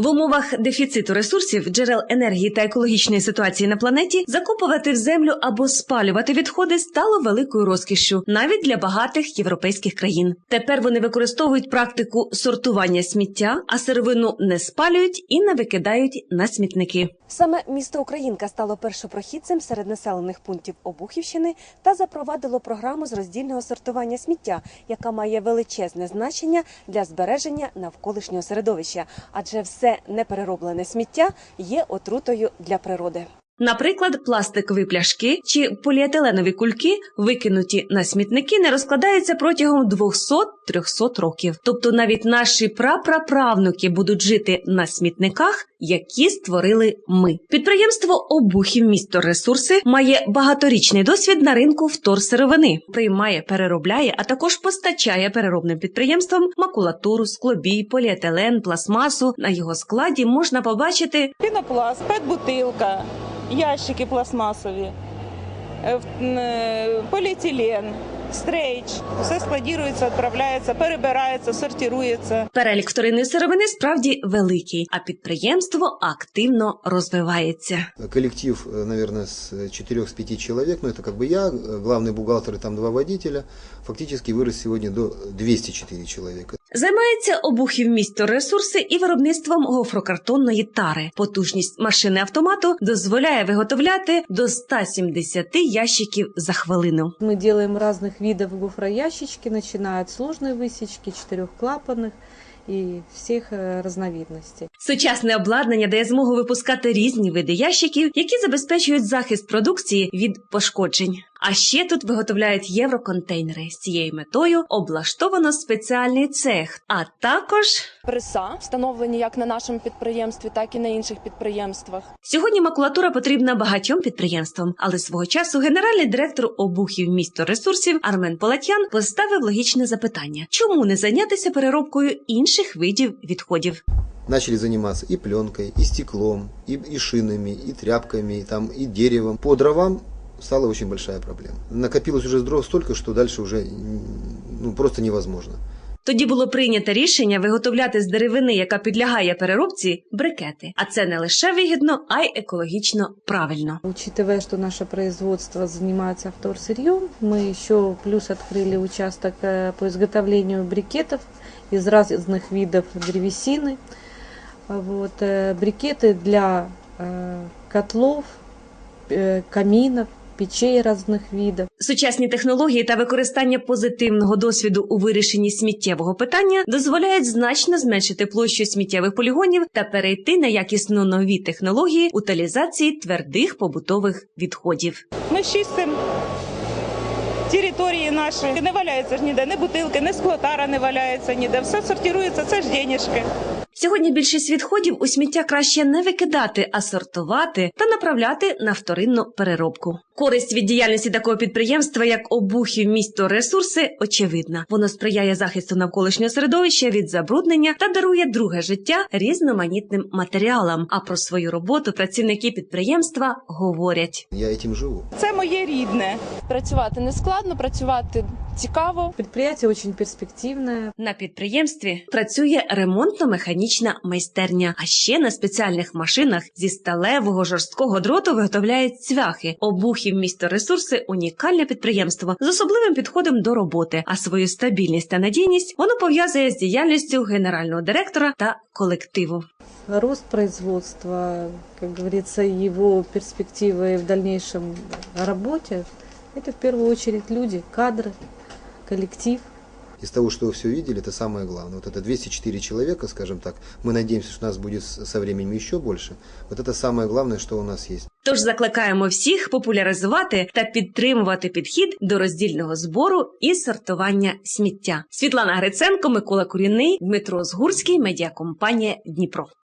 В умовах дефіциту ресурсів, джерел енергії та екологічної ситуації на планеті закопувати в землю або спалювати відходи стало великою розкішшю навіть для багатих європейських країн. Тепер вони використовують практику сортування сміття, а сировину не спалюють і не викидають на смітники. Саме місто Українка стало першопрохідцем серед населених пунктів Обухівщини та запровадило програму з роздільного сортування сміття, яка має величезне значення для збереження навколишнього середовища, адже все неперероблене сміття є отрутою для природи. Наприклад, пластикові пляшки чи поліетиленові кульки, викинуті на смітники, не розкладаються протягом 200-300 років. Тобто навіть наші прапраправнуки будуть жити на смітниках, які створили ми. Підприємство Обухів місто ресурси має багаторічний досвід на ринку вторсировини, приймає, переробляє, а також постачає переробним підприємствам макулатуру, склобій, поліетилен, пластмасу. На його складі можна побачити Пінопласт, пет-бутилка, ящики пластмасові, е, в- н- е, поліетилен, стрейч. Все складірується, відправляється, перебирається, сортирується. Перелік вторинної сировини справді великий, а підприємство активно розвивається. Коллектив, э, наверное, с 4-5 человек, но это как бы я, э, главный бухгалтер и там два водителя, фактически вырос сегодня до 204 человека. Займається обухів місто ресурси і виробництвом гофрокартонної тари. Потужність машини автомату дозволяє виготовляти до 170 ящиків за хвилину. Мы делаем разных видов гофроящички, начиная от сложной высечки, четырехклапанных и всех э, разновидностей. Сучасне обладнання дає змогу випускати різні види ящиків, які забезпечують захист продукції від пошкоджень. А ще тут виготовляють євроконтейнери. З цією метою облаштовано спеціальний цех, а також преса, встановлені як на нашому підприємстві, так і на інших підприємствах. Сьогодні макулатура потрібна багатьом підприємствам, але свого часу генеральний директор обухів місто ресурсів Армен Полатян поставив логічне запитання: чому не зайнятися переробкою інших видів відходів? Начали заниматься и пленкой, и стеклом, и, и шинами, и тряпками, и, там, и деревом. По дровам стала очень большая проблема. Накопилось уже дров столько, что дальше уже м, ну, просто невозможно. Тоді було прийнято рішення виготовляти з деревини, яка підлягає переробці, брикети. А це не лише вигідно, а й екологічно правильно. Учитывая, что наше производство занимается вторсырьем, мы еще плюс открыли участок э, по изготовлению брикетов из разных видов древесины. Вот, э, брикеты для э, котлов, э, каминов, печей разных видов. Сучасні технології та використання позитивного досвіду у вирішенні сміттєвого питання дозволяють значно зменшити площу сміттєвих полігонів та перейти на якісно нові технології утилізації твердих побутових відходів. Ми чистимо території наші. Не валяється ж ніде, ні бутилки, ні склотара не валяється ніде. Все сортирується, це ж денежки. Сьогодні більшість відходів у сміття краще не викидати, а сортувати та направляти на вторинну переробку. Користь від діяльності такого підприємства, як обухів місто ресурси, очевидна. Воно сприяє захисту навколишнього середовища від забруднення та дарує друге життя різноманітним матеріалам. А про свою роботу працівники підприємства говорять. Я этим живу. Це моє рідне. Працювати не складно, працювати цікаво. Предприятие очень перспективное. На підприємстві працює ремонтно-механічна майстерня. А ще на спеціальних машинах зі сталевого жорсткого дроту виготовляють цвяхи. Обухів місто ресурси унікальне підприємство з особливим підходом до роботи. А свою стабільність та надійність воно пов'язує з діяльністю генерального директора та колективу. Рост производства, как говорится, его перспективы в дальнейшем работе, это в первую очередь люди, кадры, коллектив. Из того, что вы все видели, это самое главное. Вот это 204 человека, скажем так, мы надеемся, что нас будет с- со временем еще больше. Вот это самое главное, что у нас есть. Тож закликаємо всіх популяризувати та підтримувати підхід до роздільного збору і сортування сміття. Світлана Гриценко, Микола Куріний, Дмитро Згурський, медіакомпанія Дніпро.